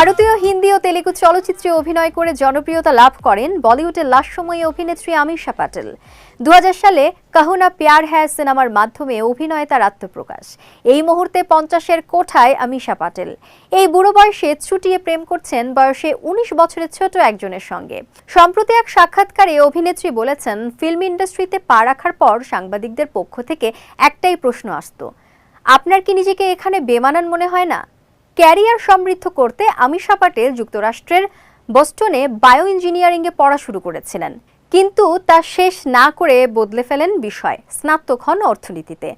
ভারতীয় হিন্দি ও তেলেগু চলচ্চিত্রে অভিনয় করে জনপ্রিয়তা লাভ করেন বলিউডের লাস্যময়ী অভিনেত্রী আমিষা প্যাটেল দু সালে কাহুনা প্যার হ্যায় সিনেমার মাধ্যমে অভিনয়ে তার আত্মপ্রকাশ। এই মুহূর্তে পঞ্চাশের কোঠায় আমিষা প্যাটেল এই বুড়ো বয়সে ছুটিয়ে প্রেম করছেন বয়সে উনিশ বছরের ছোট একজনের সঙ্গে। সম্প্রতি এক সাক্ষাৎকারে অভিনেত্রী বলেছেন, ফিল্ম ইন্ডাস্ট্রিতে পা রাখার পর সাংবাদিকদের পক্ষ থেকে একটাই প্রশ্ন আসত, আপনার কি নিজেকে এখানে বেমানান মনে হয় না? ক্যারিয়ার সমৃদ্ধ করতে আমিষা পাটেল যুক্তরাষ্ট্রের বস্টনে বায়ো ইঞ্জিনিয়ারিংয়ে পড়া শুরু করেছিলেন। কিন্তু তা শেষ না করে বদলে ফেলেন বিষয়, স্নাতক হন অর্থনীতিতে।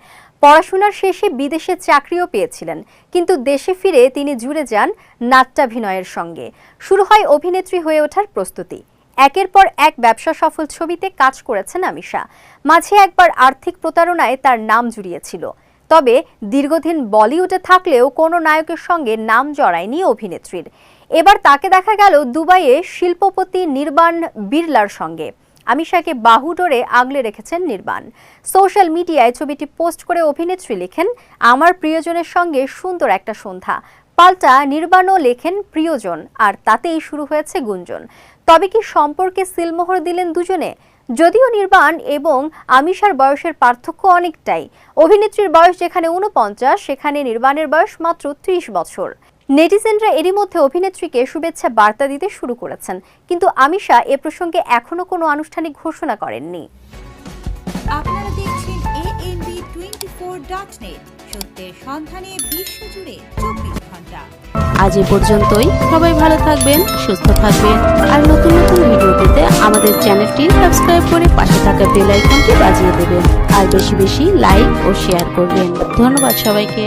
পড়াশোনার শেষে বিদেশে চাকরিও পেয়েছিলেন, কিন্তু দেশে ফিরে তিনি জুড়ে যান নাট্যাভিনয়ের সঙ্গে। শুরু হয় অভিনেত্রী হয়ে ওঠার প্রস্তুতি। একের পর এক ব্যবসা সফল ছবিতে কাজ করেছেন আমিষা মাঝে একবার আর্থিক প্রতারণায় তার নাম জুড়িয়েছিল। তবে দীর্ঘদিন বলিউডে থাকলেও কোনো নায়কের সঙ্গে নাম জড়ায়নি অভিনেত্রীর। এবার তাকে দেখা গেল দুবাইয়ে শিল্পপতি নির্বাণ বিড়লার সঙ্গে। আমিষাকে বাহু ডোরে আগলে রেখেছেন নির্বাণ। সোশ্যাল মিডিয়ায় ছবিটি পোস্ট করে অভিনেত্রী লেখেন, আমার প্রিয়জনের সঙ্গে সুন্দর একটা সন্ধ্যা। পাল্টা নির্বাণও লেখেন প্রিয়জন, আর তাতেই শুরু হয়েছে গুঞ্জন। তবে কি সম্পর্কে সিলমোহর দিলেন দুজনে? যদিও নির্বাণ এবং আমিষার বয়সের পার্থক্য অনেকটাই। অভিনেত্রীর বয়স যেখানে উনপঞ্চাশ সেখানে নির্বাণের বয়স মাত্র ত্রিশ বছর। নেটিজেনরা এরই মধ্যে অভিনেত্রীকে শুভেচ্ছা বার্তা দিতে শুরু করেছেন, কিন্তু আমিষা এ প্রসঙ্গে এখনও কোনো আনুষ্ঠানিক ঘোষণা করেননি। আপনারা দেখছেন টোয়েন্টি ফোর ডট নেট সত্যের সন্ধানে বিশ্বজুড়ে চব্বিশ আজ এ পর্যন্তই। সবাই ভালো থাকবেন, সুস্থ থাকবেন। আর নতুন নতুন ভিডিও পেতে আমাদের চ্যানেলটি সাবস্ক্রাইব করে পাশে থাকা বেল আইকনটি বাজিয়ে দেবেন। আর বেশি বেশি লাইক ও শেয়ার করবেন। ধন্যবাদ সবাইকে।